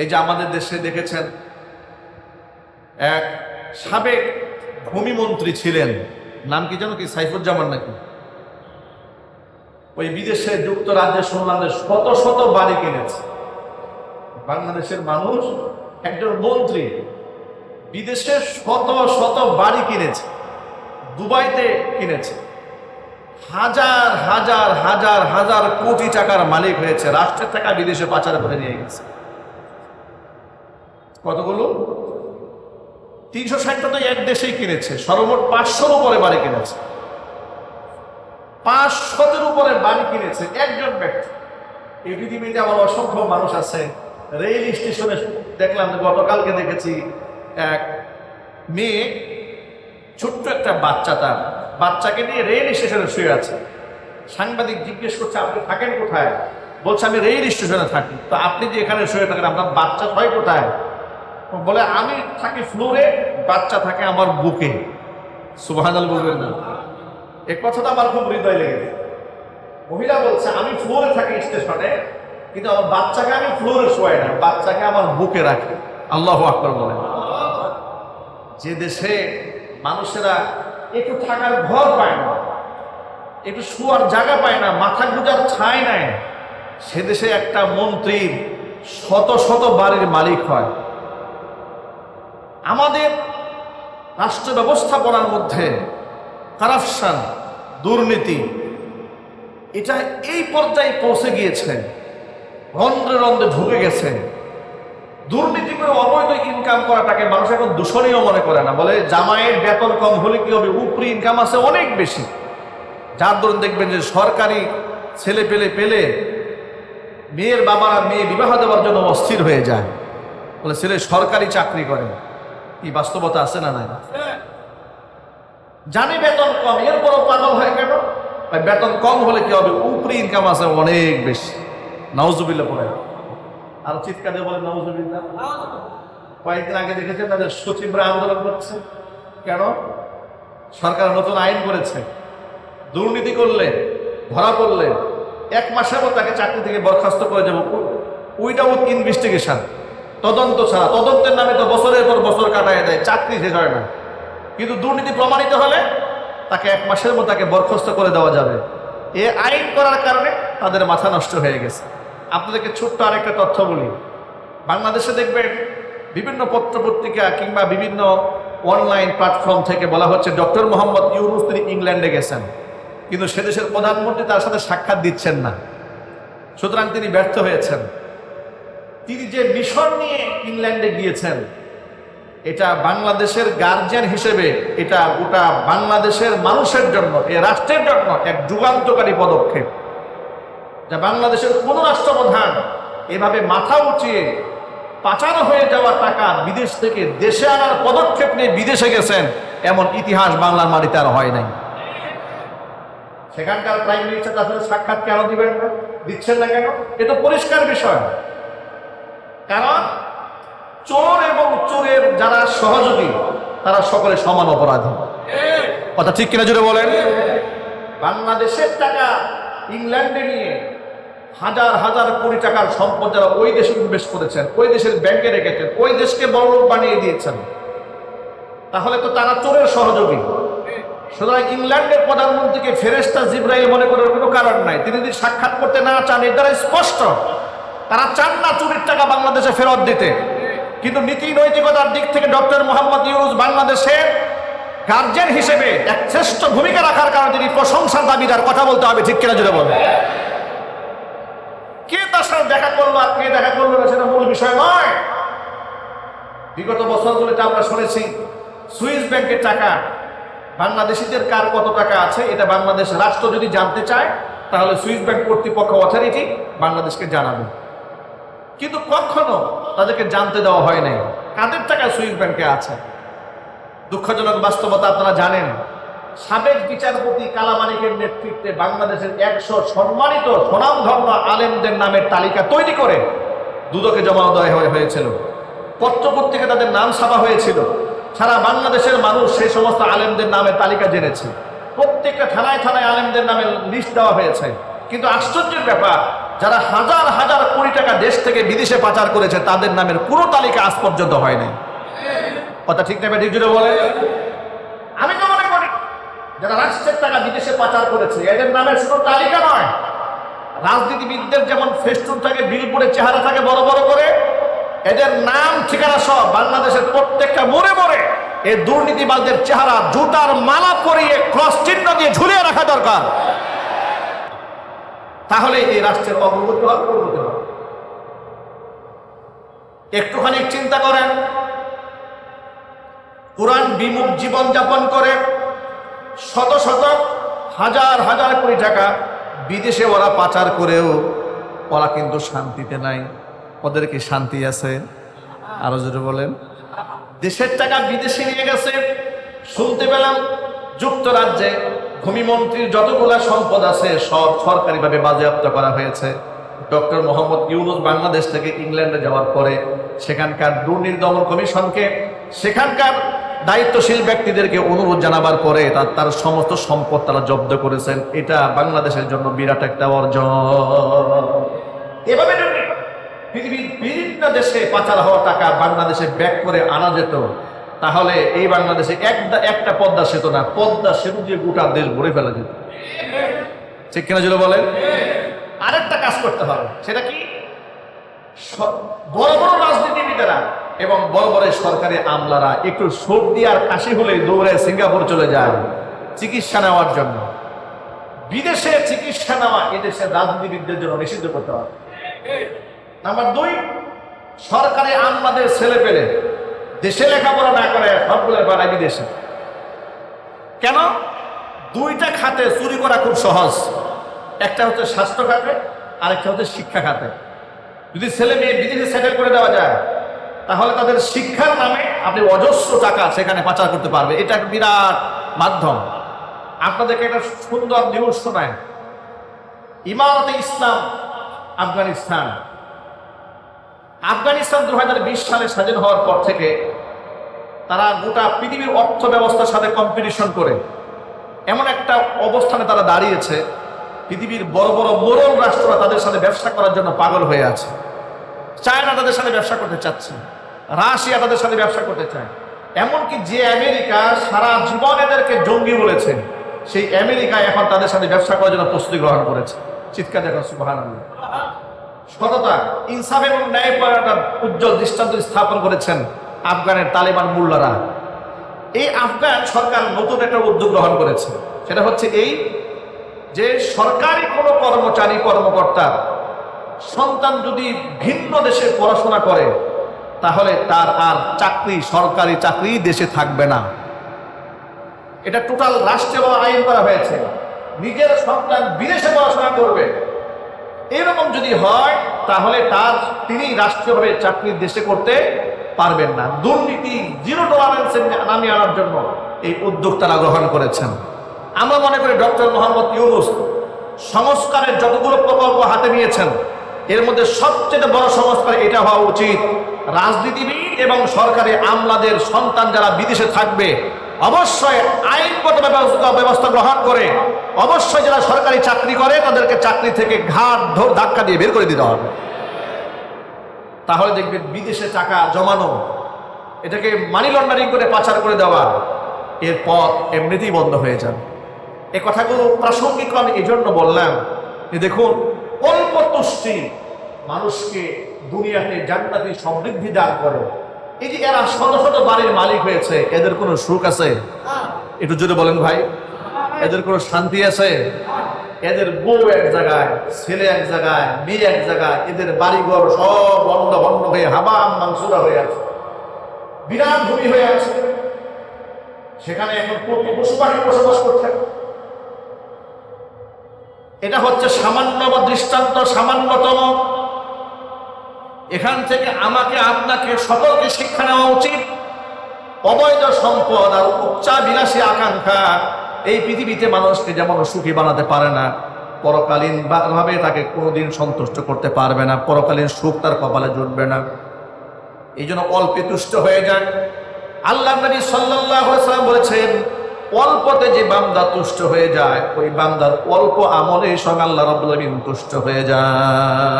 এই যে আমাদের দেশে দেখেছেন, এক সাবেক ভূমিমন্ত্রী ছিলেন। নাম কি জানো কি? সাইফুজ্জামান নাকি? ওই বিদেশে যুক্তরাজ্যে শুনলাম শত শত বাড়ি কিনেছে। বাংলাদেশের মানুষ একজন মন্ত্রী, বিদেশে শত শত বাড়ি কিনেছে, দুবাইতে কিনেছে। হাজার হাজার হাজার হাজার কোটি টাকার মালিক হয়েছে, রাষ্ট্রের টাকা বিদেশে পাচার করে নিয়ে গেছে। কতগুলো তিনশো ষাটটা তো এক দেশেই কিনেছে। সর্বমোট পাঁচশোর উপরে বাড়ি কিনেছে। পাঁচশতের উপরে বাড়ি কিনেছে একজন ব্যক্তি। এই পৃথিবীতে আমার অসংখ্য মানুষ আছে। রেল স্টেশনে দেখলাম গতকালকে দেখেছি এক মেয়ে, ছোট্ট একটা বাচ্চা তার। বাচ্চাকে নিয়ে রেল স্টেশনে শুয়ে আছে। সাংবাদিক জিজ্ঞেস করছে, আপনি থাকেন কোথায়? বলছে, আমি রেল স্টেশনে থাকি। তো আপনি যে এখানে শুয়ে থাকেন, আপনার বাচ্চা হয় কোথায়? বলে, আমি থাকি ফ্লোরে, বাচ্চা থাকে আমার বুকে। সুবাহানাল বলবেন না। এ কথাটা আমার খুব হৃদয় লেগেছে। মহিলা বলছে, আমি ফ্লোরে থাকি স্টেশনে, কিন্তু আমার বাচ্চাকে আমি ফ্লোরে শোয়াই না, বাচ্চাকে আমার বুকে রাখি। আল্লাহ আকবর বলে। যে দেশে মানুষেরা একটু থাকার ঘর পায় না, একটু শোয়ার জায়গা পায় না, মাথা গুজার ছাই নাই, সে দেশে একটা মন্ত্রীর শত শত বাড়ির মালিক হয়। আমাদের রাষ্ট্র ব্যবস্থাপনার মধ্যে কারাপশন দুর্নীতি, এটা এই পর্যায়ে পৌঁছে গিয়েছে, রন্ধ্রে রন্ধ্রে ঢুকে গেছে। দুর্নীতি করে অবৈধ ইনকাম করাটাকে মানুষ এখন দূষণীয় মনে করে না। বলে জামাইয়ের বেতন কম হলে কি হবে? উপরি ইনকাম আছে অনেক বেশি। যার দরুন দেখবেন যে সরকারি ছেলে পেলে পেলে মেয়ের বাবারা মেয়ে বিবাহ দেওয়ার জন্য অস্থির হয়ে যায়। বলে ছেলে সরকারি চাকরি করে। কি বাস্তবতা আছে না নাই? জানি বেতন কম, এরপরও পাগল হয়ে কেন? ভাই, বেতন কম হলে কি হবে? উপরি ইনকাম আছে অনেক বেশি। নাউজুবিল্লা পড়ে। আর চিৎকার দিয়ে বলে নাউজুবিল্লা কয়েকদিন আগে দেখেছেন তাদের সচিবরা আন্দোলন করছে? কেন? সরকার নতুন আইন করেছে। দুর্নীতি করলে, ধরা পড়লে, এক মাসের মধ্যে তাকে চাকরি থেকে বরখাস্ত করে যাব উইদাউট ইনভেস্টিগেশন তদন্ত ছাড়া, তদন্তের নামে তো বছরের পর বছর কাটায় দেয়, চাকরি শেষ হয় না। কিন্তু দুর্নীতি প্রমাণিত হলে তাকে এক মাসের মধ্যে তাকে বরখাস্ত করে দেওয়া যাবে। এ আইন করার কারণে তাদের মাথা নষ্ট হয়ে গেছে। আপনাদেরকে ছোট্ট আরেকটা তথ্য বলি। বাংলাদেশে দেখবেন বিভিন্ন পত্র পত্রিকা কিংবা বিভিন্ন অনলাইন প্ল্যাটফর্ম থেকে বলা হচ্ছে ডক্টর মোহাম্মদ ইউনুস তিনি ইংল্যান্ডে গেছেন। কিন্তু সে দেশের প্রধানমন্ত্রী তার সাথে সাক্ষাৎ দিচ্ছেন না। সুতরাং তিনি ব্যর্থ হয়েছেন। তিনি যে মিশন নিয়ে ইংল্যান্ডে গিয়েছেন, এটা বাংলাদেশের গার্জিয়ান হিসেবে, এটা গোটা বাংলাদেশের মানুষের জন্য, এ রাষ্ট্রের জন্য এক যুগান্তকারী পদক্ষেপ। যা বাংলাদেশের কোন রাষ্ট্রপ্রধান এভাবে মাথা উঁচিয়ে পাচানো হয়ে যাওয়া টাকা বিদেশ থেকে দেশে আনার পদক্ষেপ নিয়ে বিদেশে গেছেন, এমন ইতিহাস বাংলার মাটিতে আর হয় নাই। সেখানকার প্রাইম মিনিস্টার সাথে সাক্ষাৎ কেন দিবেন না? দিচ্ছেন না কেন? এটা পরিষ্কার বিষয়। কারণ চোর এবং চোরের যারা সহযোগী, তারা সকলে সমান অপরাধী। কথা ঠিক কিনা জুড়ে বলেন? বাংলাদেশের টাকা ইংল্যান্ডে নিয়ে হাজার হাজার কোটি টাকার সম্পদ যারা ওই দেশে ইনভেস্ট করেছেন, ওই দেশের ব্যাংকে রেখেছেন, ওই দেশকে বড় বানিয়ে দিয়েছেন, তাহলে তো তারা চোরের সহযোগী। সুতরাং ইংল্যান্ডের প্রধানমন্ত্রীকে ফেরেস্তা জিব্রাইল মনে করার কোনো কারণ নাই। তিনি যদি সাক্ষাৎ করতে না চান, এর দ্বারা স্পষ্ট। তারা চান না চুরির টাকা বাংলাদেশে ফেরত দিতে। কিন্তু নীতি নৈতিকতার দিক থেকে ডক্টর মোহাম্মদ ইউনুস বাংলাদেশের গার্জেন হিসেবে এক শ্রেষ্ঠ ভূমিকা রাখার কারণে তিনি প্রশংসার দাবি দাবিদার। কথা বলতে হবে, ঠিক কিনা জুড়ে বলেন। কে তার সাথে দেখা করল আর কে দেখা করল না সেটা মূল বিষয় নয়। বিগত বছরগুলিতে আমরা শুনেছি, সুইস ব্যাংকের টাকা বাংলাদেশিদের কার কত টাকা আছে, এটা বাংলাদেশ রাষ্ট্র যদি জানতে চায়, তাহলে সুইস ব্যাংক কর্তৃপক্ষ অথরিটি বাংলাদেশকে জানাবে। কিন্তু কখনো তাদেরকে জানতে দেওয়া হয় নাই। কাদের টাকা সুইস ব্যাংকে আছে? দুঃখজনক বাস্তবতা আপনারা জানেন, সাবেক বিচারপতি কালামানিকের নেতৃত্বে বাংলাদেশের একশো সম্মানিত স্বনামধন্য আলেমদের নামের তালিকা তৈরি করে দুদকে জমা দেওয়া হয়ে- হয়েছিল। পত্রপত্রিকা তাদের নাম ছাপা হয়েছিল। সারা বাংলাদেশের মানুষ সেই সমস্ত আলেমদের নামের তালিকা জেনেছে। প্রত্যেকটা থানায় থানায় আলেমদের নামে লিস্ট দেওয়া হয়েছে। কিন্তু আশ্চর্যের ব্যাপার যারা হাজার হাজার কোটি টাকা দেশ থেকে বিদেশে পাচার করেছে, তাদের নামের কোনো তালিকা আজ পর্যন্ত হয়নি কথা ঠিক নেবে ঠিক জুড়ে বলে আমি তো মনে করি, যারা রাষ্ট্রের টাকা বিদেশে পাচার করেছে, এদের নামের শুধু তালিকা নয়, রাজনীতিবিদদের যেমন ফেস্টুন থাকে বিলপুরে চেহারা থাকে বড় বড় করে, এদের নাম, ঠিকানা সব বাংলাদেশের প্রত্যেকটা মোড়ে মোড়ে এই দুর্নীতিবাদদের চেহারা, জুতার মালা পরিয়ে ক্রস চিহ্ন দিয়ে ঝুলিয়ে রাখা দরকার। তাহলে এই রাষ্ট্রের অগ্রগতি হবে প্রগতি হবে। একটুখানি চিন্তা করেন। কোরআন বিমুখ জীবনযাপন করে শত শত, হাজার হাজার কোটি টাকা বিদেশে ওরা পাচার করেও ওরা কিন্তু শান্তিতে নাই। ওদের কি শান্তি আছে? আরও যদি বলেন। দেশের টাকা বিদেশে নিয়ে গেছে। শুনতে পেলাম যুক্তরাজ্যে ভূমিমন্ত্রীর যতগুলা সম্পদ আছে, সব সরকারিভাবে বাজেয়াপ্ত করা হয়েছে। ডক্টর মোহাম্মদ ইউনুস বাংলাদেশ থেকে ইংল্যান্ডে যাওয়ার পরে সেখানকার দুর্নীতি দমন কমিশনকে, সেখানকার দায়িত্বশীল ব্যক্তিদেরকে অনুরোধ জানাবার পরে তার তার সমস্ত সম্পদ তারা জব্দ করেছেন। এটা বাংলাদেশের জন্য বিরাট একটা অর্জন। এভাবে পৃথিবীর বিভিন্ন দেশে পাচার হওয়া টাকা বাংলাদেশে ব্যাক করে আনা যেত তাহলে এই বাংলাদেশে একটা একটা পদ্মা সেতু না, পদ্মা সেতু দিয়ে গোটা দেশ ভরে ফেলা যেত। ঠিক কিনা ছিল বলেন? আরেকটা কাজ করতে হবে সেটা কি? বড় বড় রাজনীতিবিদেরা এবং বড় বড় সরকারি আমলারা একটু সর্দি আর কাশি হলে দৌড়ে সিঙ্গাপুর চলে যায় চিকিৎসা নেওয়ার জন্য। বিদেশে চিকিৎসা নেওয়া এদেশের রাজনীতিবিদদের জন্য নিষিদ্ধ করতে হবে। নাম্বার দুই, সরকারি আমলাদের ছেলে পেলে দেশে লেখাপড়া না করে সবগুলো বাড়ায় বিদেশে। কেন? দুইটা খাতে চুরি করা খুব সহজ। একটা হচ্ছে স্বাস্থ্য খাতে, আরেকটা হচ্ছে শিক্ষা খাতে। যদি ছেলে মেয়ে বিদেশে সেটেল করে দেওয়া যায়, তাহলে তাদের শিক্ষার নামে আপনি অজস্র টাকা সেখানে পাচার করতে পারবে। এটা একটা বিরাট মাধ্যম। আপনাদেরকে একটা সুন্দর নিউজ শোনায়। ইমারতে ইসলাম, আফগানিস্তান। আফগানিস্তান দু হাজার বিশ সালে স্বাধীন হওয়ার পর থেকে তারা গোটা পৃথিবীর অর্থ ব্যবস্থার সাথে কম্পিটিশন করে। এমন একটা অবস্থানে তারা দাঁড়িয়েছে, পৃথিবীর বড় বড় মোরল রাষ্ট্ররা তাদের সাথে ব্যবসা করার জন্য পাগল হয়ে আছে। চায়না তাদের সাথে ব্যবসা করতে চাচ্ছে, রাশিয়া তাদের সাথে ব্যবসা করতে চায়। এমনকি যে আমেরিকা সারা জীবন এদেরকে জঙ্গি বলেছে, সেই আমেরিকা এখন তাদের সাথে ব্যবসা করার জন্য প্রস্তুতি গ্রহণ করেছে। চিৎকার দেখো সুবাহান সততা ইনসাফ এবং ন্যায় একটা উজ্জ্বল দৃষ্টান্ত স্থাপন করেছেন আফগানের তালেবান মুল্লারা। এই আফগান সরকার নতুন একটা উদ্যোগ গ্রহণ করেছে। সেটা হচ্ছে এই যে সরকারি কোনো কর্মচারী, কর্মকর্তা সন্তান যদি ভিন্ন দেশে পড়াশোনা করে, তাহলে তার আর চাকরি, সরকারি চাকরি দেশে থাকবে না। এটা টোটাল রাষ্ট্রে বা আইন করা হয়েছে। নিজের সন্তান বিদেশে পড়াশোনা করবে। এরকম যদি হয়, তাহলে তার তিনি রাষ্ট্রীয়ভাবে চাকরি দেশে করতে পারবেন না। দুর্নীতি জিরো টলারেন্সের নামিয়ে আনার জন্য এই উদ্যোগ তারা গ্রহণ করেছেন। আমরা মনে করি ডক্টর মোহাম্মদ ইউনুস সংস্কারের যতগুলো প্রকল্প হাতে নিয়েছেন, এর মধ্যে সবচেয়ে বড় সংস্কার এটা হওয়া উচিত। রাজনীতিবিদ এবং সরকারি আমলাদের সন্তান যারা বিদেশে থাকবে অবশ্যই আইনগত ব্যবস্থা গ্রহণ করে অবশ্যই যারা সরকারি চাকরি করে, তাদেরকে চাকরি থেকে ঘাট ধর ধাক্কা দিয়ে বের করে দিতে হবে। তাহলে দেখবেন বিদেশে টাকা জমানো, এটাকে মানি লন্ডারিং করে পাচার করে দেওয়া, এর পথ এমনিতেই বন্ধ হয়ে যাবে। এ কথাগুলো প্রাসঙ্গিক আমি এই জন্য বললাম যে দেখুন, অল্প তুষ্টি মানুষকে দুনিয়াতে জান্নাতি সমৃদ্ধি দান করে। এই যে এরা শত শত বাড়ির মালিক হয়েছে, এদের কোনো সুখ আছে? একটু জোরে বলেন ভাই। এদের কোনো শান্তি আছে? এদের বউ এক জায়গায়, ছেলে এক জায়গায়, মেয়ে এক জায়গায়, এদের বাড়িঘর সব বন্ধ বন্ধ হয়ে হাবাম মাংসুরা হয়ে আছে। বিরাট ভূমি হয়ে আছে। সেখানে এখন প্রতি পশু পাখি বসবাস করছে। এটা হচ্ছে সামান্য বা দৃষ্টান্ত, সামান্যতম এখান থেকে আমাকে আপনাকে সকলকে শিক্ষা নেওয়া উচিত। অবৈধ সম্পদ আর উচ্চা বিলাসী আকাঙ্ক্ষা, এই পৃথিবীতে মানুষকে যেমন সুখী বানাতে পারে না, পরকালীন ভাবে তাকে কোনোদিন সন্তুষ্ট করতে পারবে না, পরকালীন সুখ তার কপালে জুটবে না। এই জন্য অল্পে তুষ্ট হয়ে যান। আল্লাহ নবী ওয়াসাল্লাম বলেছেন, অল্পতে যে বান্দা তুষ্ট হয়ে যায়, ওই বান্দার অল্প আমলে সঙ্গে আল্লাহ আলামিন তুষ্ট হয়ে যায়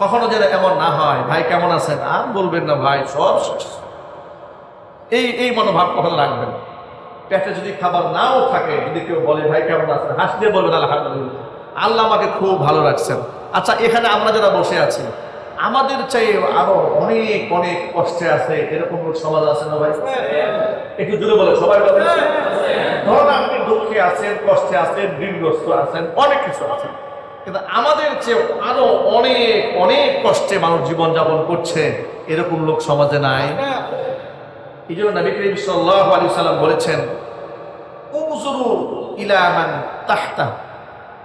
কখনো যেন এমন না হয়, ভাই, কেমন আছেন? আর বলবেন না ভাই, সব শেষ। এই এই মনোভাব কখন লাগবে না। পেটে যদি খাবার নাও থাকে, যদি কেউ বলে, ভাই, কেমন আছেন? হাসি দিয়ে বলবেন, আলহামদুলিল্লাহ। আল্লাহ আমাকে খুব ভালো রাখছেন। আচ্ছা এখানে আমরা যারা বসে আছি, আমাদের চাই আরও অনেক অনেক কষ্টে আছে, এরকম লোক সমাজ আছে না ভাই? একটু জুড়ে বলে সবাই বলে ধরুন আপনি দুঃখে আছেন, কষ্টে আছেন, ঋণগ্রস্ত আছেন, অনেক কিছু আছেন কিন্তু আমাদের চেয়ে আরও অনেক অনেক কষ্টে মানুষ জীবনযাপন করছে, এরকম লোক সমাজে নাই। এই জন্য নবী করিম সাল্লাল্লাহু আলাইহি সাল্লাম বলেছেন উমজুরু ইলা মান তাহতা,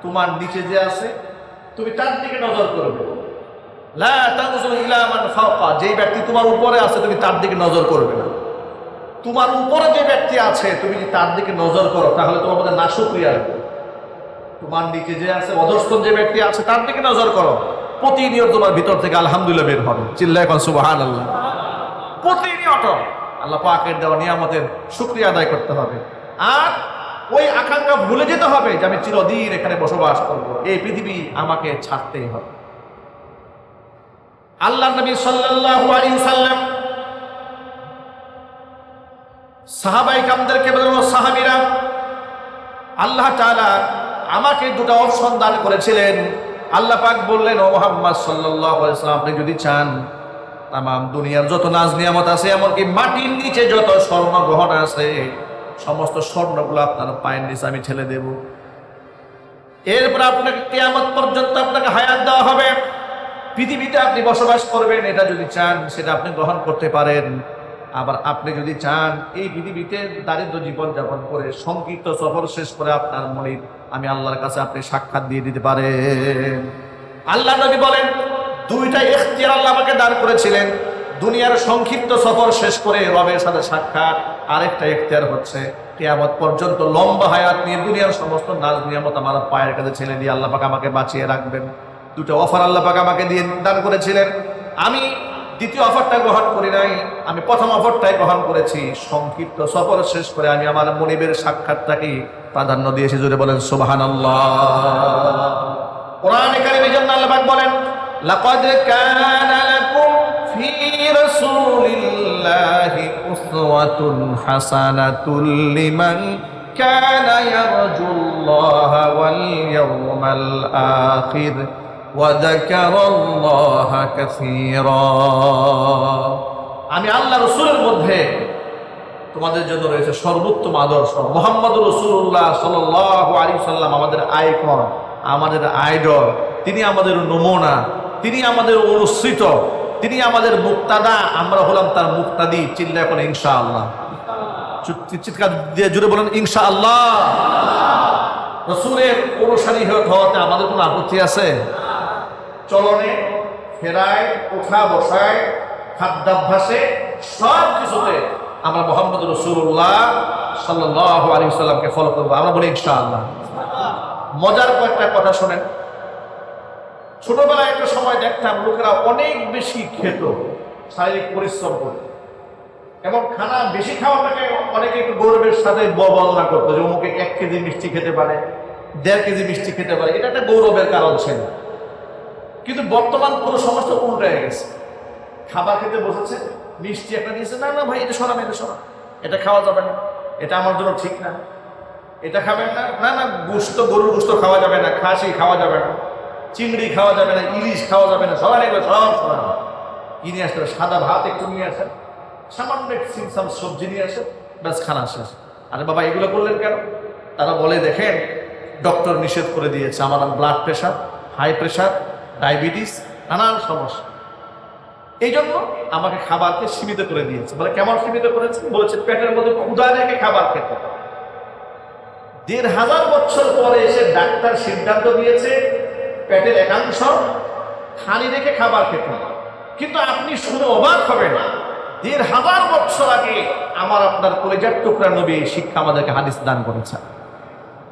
তোমার নিচে যে আছে, তুমি তার দিকে নজর করবে। যেই ব্যক্তি তোমার উপরে আছে, তুমি তার দিকে নজর করবে না। তোমার উপরে যে ব্যক্তি আছে, তুমি যদি তার দিকে নজর করো, তাহলে তোমার মধ্যে নাশুক্রিয়া আসবে। তোমার নিচে যে আছে, অধস্তন যে ব্যক্তি আছে, তার দিকে নজর করো। প্রতিনিয়ত তোমার ভিতর থেকে আলহামদুলিল্লাহ বের হবে। চিল্লা এখন সুবাহান আল্লাহ প্রতিনিয়ত। আল্লাহ পাকের দেওয়া নিয়ামতের শুক্রিয়া আদায় করতে হবে। আর ওই আকাঙ্ক্ষা ভুলে যেতে হবে যে আমি চিরদিন এখানে বসবাস করব। এই পৃথিবী আমাকে ছাড়তেই হবে। আল্লাহ নবী সাল্লাল্লাহু আলাইহি সাল্লাম সাহাবাই কামদেরকে বলল সাহাবীরা আল্লাহ তাআলা আমাকে দুটো অপশন দান করেছিলেন। আল্লাহ পাক বললেন, ও মোহাম্মদ সাল্লাম আপনি যদি চান তাম দুনিয়ার যত নাজ নিয়ামত আছে, এমনকি মাটির নিচে যত স্বর্ণ গ্রহণ আছে, সমস্ত স্বর্ণগুলো আপনার পায়ের নিচে আমি ছেলে দেব। এরপর আপনাকে কেয়ামত পর্যন্ত আপনাকে হায়াত দেওয়া হবে। পৃথিবীতে আপনি বসবাস করবেন, এটা যদি চান, সেটা আপনি গ্রহণ করতে পারেন। আবার আপনি যদি চান, এই পৃথিবীতে দারিদ্র জীবন যাপন করে, সংক্ষিপ্ত সফর শেষ করে আপনার মনির আমি আল্লাহর কাছে আপনি সাক্ষাৎ দিয়ে দিতে পারেন। আল্লাহ নবী বলেন, দুইটা এখতিয়ার আল্লাহ আমাকে দান করেছিলেন। দুনিয়ার সংক্ষিপ্ত সফর শেষ করে রবের সাথে সাক্ষাৎ। আরেকটা এখতিয়ার হচ্ছে, কেয়ামত পর্যন্ত লম্বা হায়াত নিয়ে দুনিয়ার সমস্ত নাজ নিয়ামত আমার পায়ের কাছে ছেলে দিয়ে আল্লাহ পাক আমাকে বাঁচিয়ে রাখবেন। দুটো অফার আল্লাহ পাক আমাকে দিয়ে দান করেছিলেন। আমি দ্বিতীয় অফারটা গ্রহণ করি নাই, আমি প্রথম অফারটাই গ্রহণ করেছি। সংক্ষিপ্ত সফর শেষ করে আমি আমার মনিবের সাক্ষাৎটাকে প্রাধান্য দিয়েছি জুড়ে বলেন সুবাহান কোরআন বলেন কানা ইয়ারজুল্লাহা ওয়াল ইয়াওমাল আখির। وذكر الله كثيرا আমি আল্লাহ রসুলের মধ্যে তোমাদের জন্য রয়েছে সর্বোত্তম আদর্শ মোহাম্মদ রসুল্লাহ সাল আলী সাল্লাম আমাদের আইকন আমাদের আইডল তিনি আমাদের নমুনা তিনি আমাদের অনুসৃত তিনি আমাদের মুক্তাদা আমরা হলাম তার মুক্তাদি চিল্লা এখন ইনশা আল্লাহ চিৎকার দিয়ে জুড়ে বলেন ইনশা আল্লাহ রসুলের অনুসারী হওয়াতে আমাদের কোনো আপত্তি আছে চলনে, ফেরায়, ওঠা, বসায়, খাদ্যাভ্যাসে, সব কিছুতে আমরা মোহাম্মদ রসুল্লাহ সাল্লাহ আলী সাল্লামকে ফলো করব। আমরা বলি, ইনশাআল্লাহ। মজার কয়েকটা কথা শোনেন। ছোটবেলায় একটা সময় দেখতাম, লোকেরা অনেক বেশি খেত, শারীরিক পরিশ্রম করত এবং খানা বেশি খাওয়াটাকে অনেকে একটু গৌরবের সাথে বর্ণনা করতো, যে অমুকে এক কেজি মিষ্টি খেতে পারে, দেড় কেজি মিষ্টি খেতে পারে। এটা একটা গৌরবের কারণ ছিল। কিন্তু বর্তমান পুরো সমাজটা উল্টে গেছে। খাবার খেতে বসেছে, মিষ্টি একটা নিয়েছে না না ভাই, এটা সরাম এটা সরাম এটা খাওয়া যাবে না, এটা আমার জন্য ঠিক না। এটা খাবেন না না না গুস্ত গরুর গুস্ত খাওয়া যাবে না, খাসি খাওয়া যাবে না, চিংড়ি খাওয়া যাবে না, ইলিশ খাওয়া যাবে না সবাই এগুলো সব সরান। কি নিয়ে আসতে সাদা ভাত একটু নিয়ে আসেন। সামান্য সিমসাম সবজি নিয়ে আসেন, ব্যাস, খানা শেষ। আরে বাবা, এগুলো করলেন কেন? তারা বলে, দেখেন ডক্টর নিষেধ করে দিয়েছে, আমার blood pressure high pressure diabetes নানান সমস্যা। এই জন্য আমাকে খাবারকে সীমিত করে দিয়েছে। বলে, কেমন সীমিত করেছে? বলেছে, পেটের মধ্যে ক্ষুদা রেখে খাবার খেতে দেড় হাজার বছর পরে এসে ডাক্তার সিদ্ধান্ত দিয়েছে, পেটের একাংশ খালি রেখে খাবার খেতে হবে। কিন্তু আপনি শুনে অবাক হবেন, দেড় হাজার বছর আগে আমার আপনার কলেজার টুকরা নবী শিক্ষা আমাদেরকে হাদিস দান করেছেন।